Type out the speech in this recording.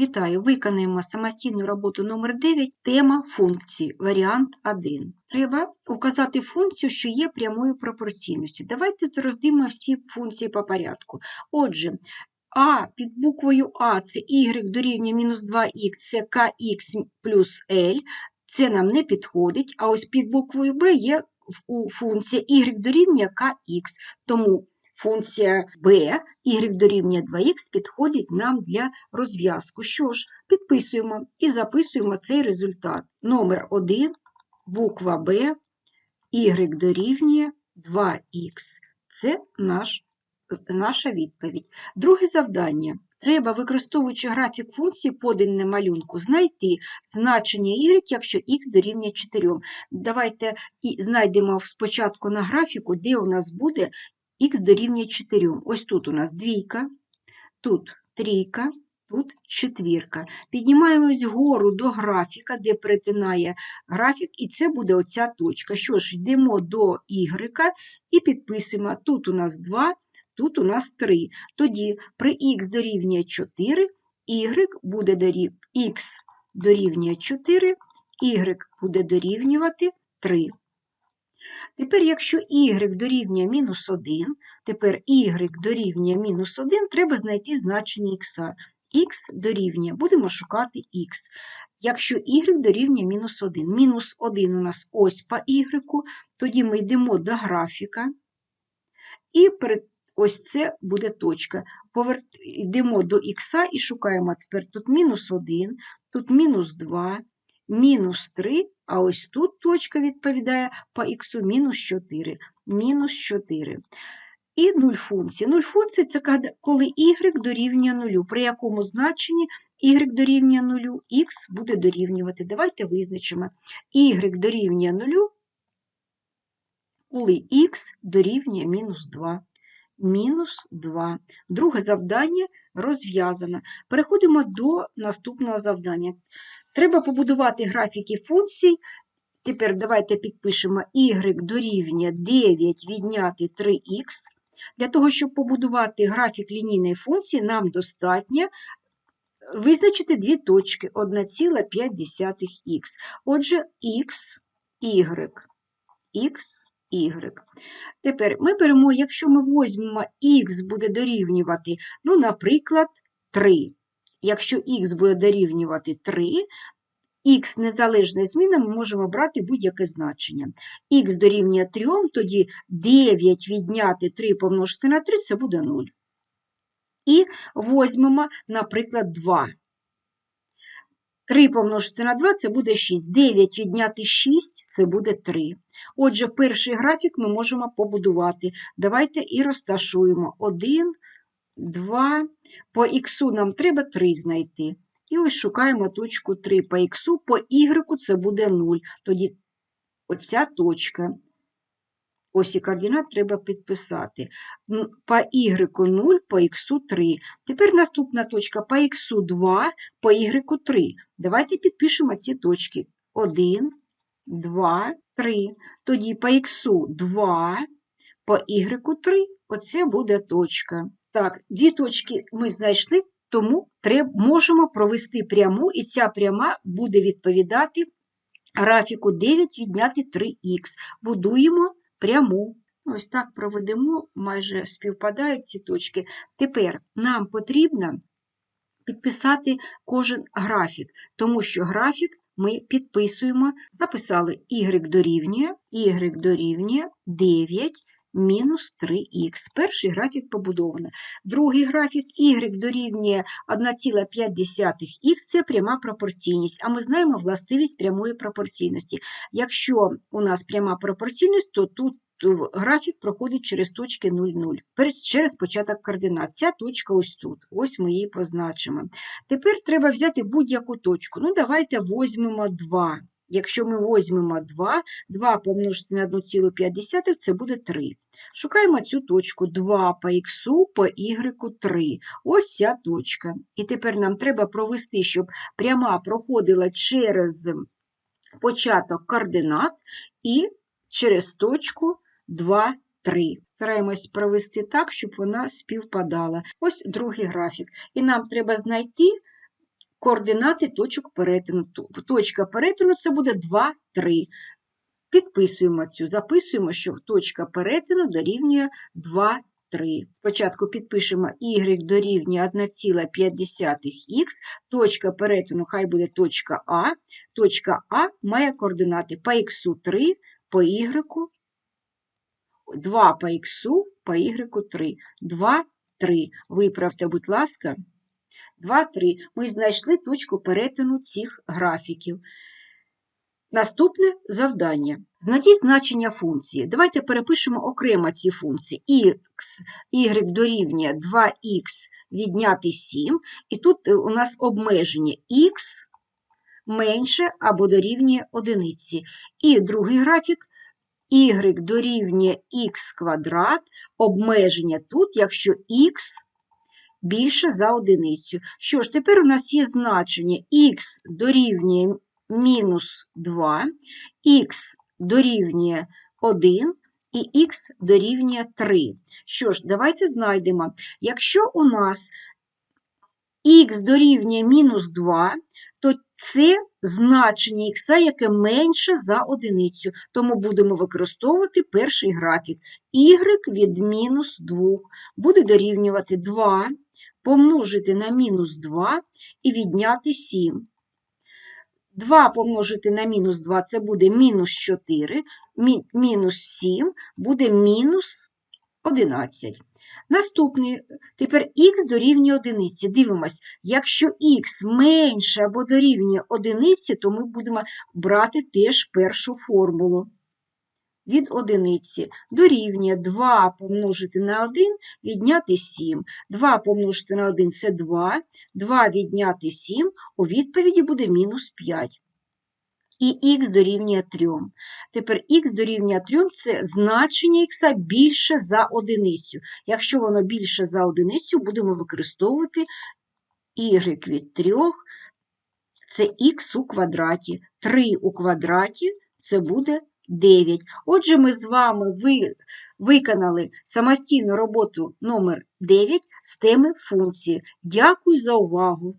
Вітаю! Виконаємо самостійну роботу номер 9 тема функції, варіант 1. Треба указати функцію, що є прямою пропорційністю. Давайте розділимо всі функції по порядку. Отже, а під буквою А це y дорівнює мінус 2х, це kx плюс L, це нам не підходить, а ось під буквою Б є у функція y дорівнює kx, тому Функція b, y дорівнює 2х підходить нам для розв'язку. Що ж, підписуємо і записуємо цей результат. Номер 1, буква b, y дорівнює 2х. Це наш, наша відповідь. Друге завдання. Треба, використовуючи графік функції, на малюнку, знайти значення y, якщо х дорівнює 4. Давайте і знайдемо спочатку на графіку, де у нас буде х дорівнює 4. Ось тут у нас двійка, тут трійка, тут четвірка. Піднімаємось вгору до графіка, де перетинає графік, і це буде оця точка. Що ж, йдемо до y і підписуємо: тут у нас 2, тут у нас 3. Тоді при х дорівнює 4, y буде дорів... х дорівнює 4, y буде дорівнювати 3. Тепер, якщо y дорівнює мінус 1, тепер y дорівнює мінус 1, треба знайти значення х. х дорівнює, будемо шукати х. Якщо y дорівнює мінус 1. Мінус 1 у нас ось по y, тоді ми йдемо до графіка, і ось це буде точка. Йдемо до х і шукаємо тепер тут мінус 1, тут мінус 2, мінус 3, а ось тут точка відповідає по х мінус 4. Мінус 4. І 0 функції. 0 функції це коли y дорівнює 0, при якому значенні y дорівнює 0, х буде дорівнювати. Давайте визначимо. y дорівнює 0, коли х дорівнює мінус 2. Мінус 2. Друге завдання розв'язано. Переходимо до наступного завдання. Треба побудувати графіки функцій. Тепер давайте підпишемо y дорівнює 9 відняти 3х. Для того, щоб побудувати графік лінійної функції, нам достатньо визначити дві точки 1,5х. Отже, х, y, х, y. Тепер ми беремо, якщо ми візьмемо х буде дорівнювати, ну, наприклад, 3. Якщо х буде дорівнювати 3, х незалежна зміна, ми можемо брати будь-яке значення. х дорівнює 3, тоді 9 відняти 3 помножити на 3 це буде 0. І візьмемо, наприклад, 2. 3 помножити на 2 це буде 6. 9 відняти 6 це буде 3. Отже, перший графік ми можемо побудувати. Давайте і розташуємо 1, 2. По х нам треба 3 знайти. І ось шукаємо точку 3 по х, по y це буде 0. Тоді оця точка. Ось і координат треба підписати. По y 0, по х 3. Тепер наступна точка по х 2, по y 3. Давайте підпишемо ці точки. 1, 2, 3. Тоді по х 2, по y 3. Оце буде точка. Так, дві точки ми знайшли, тому треба, можемо провести пряму, і ця пряма буде відповідати графіку 9 відняти 3х. Будуємо пряму. Ось так проведемо, майже співпадають ці точки. Тепер нам потрібно підписати кожен графік, тому що графік ми підписуємо, записали y дорівнює, y дорівнює 9 мінус 3х. Перший графік побудовано. Другий графік y дорівнює 1,5х це пряма пропорційність, а ми знаємо властивість прямої пропорційності. Якщо у нас пряма пропорційність, то тут графік проходить через точки 0,0, через початок координат. Ця точка ось тут. Ось ми її позначимо. Тепер треба взяти будь-яку точку. Ну, давайте візьмемо 2. Якщо ми візьмемо 2, 2 помножити на 1,5 це буде 3. Шукаємо цю точку 2 по х, по y 3. Ось ця точка. І тепер нам треба провести, щоб пряма проходила через початок координат і через точку 2, 3. Стараємось провести так, щоб вона співпадала. Ось другий графік. І нам треба знайти координати точок перетину. Точка перетину це буде 2, 3. Підписуємо цю, записуємо, що точка перетину дорівнює 2, 3. Спочатку підпишемо y дорівнює 1,5х, точка перетину хай буде точка А. Точка А має координати по х 3, по y 2 по х, по y 3. 2, 3. Виправте, будь ласка. 2, 3. Ми знайшли точку перетину цих графіків. Наступне завдання. Знайдіть значення функції. Давайте перепишемо окремо ці функції. Х, y дорівнює 2х відняти 7. І тут е, у нас обмеження х менше або дорівнює одиниці. І другий графік y дорівнює х квадрат, обмеження тут, якщо х більше за одиницю. Що ж, тепер у нас є значення х дорівнює мінус 2, х дорівнює 1 і х дорівнює 3. Що ж, давайте знайдемо. Якщо у нас х дорівнює мінус 2, то це значення х, яке менше за одиницю. Тому будемо використовувати перший графік. y від мінус 2 буде дорівнювати 2 помножити на мінус 2 і відняти 7. 2 помножити на мінус 2 це буде мінус 4, мі- мінус 7 буде мінус 11. Наступний, тепер х дорівнює одиниці. Дивимось, якщо х менше або дорівнює одиниці, то ми будемо брати теж першу формулу. Від одиниці дорівнює 2 помножити на 1, відняти 7. 2 помножити на 1 – це 2, 2 відняти 7, у відповіді буде мінус 5. І х дорівнює 3. Тепер х дорівнює 3 – це значення х більше за одиницю. Якщо воно більше за одиницю, будемо використовувати y від 3, це х у квадраті. 3 у квадраті – це буде 9. Отже, ми з вами ви, виконали самостійну роботу номер 9 з теми функції. Дякую за увагу!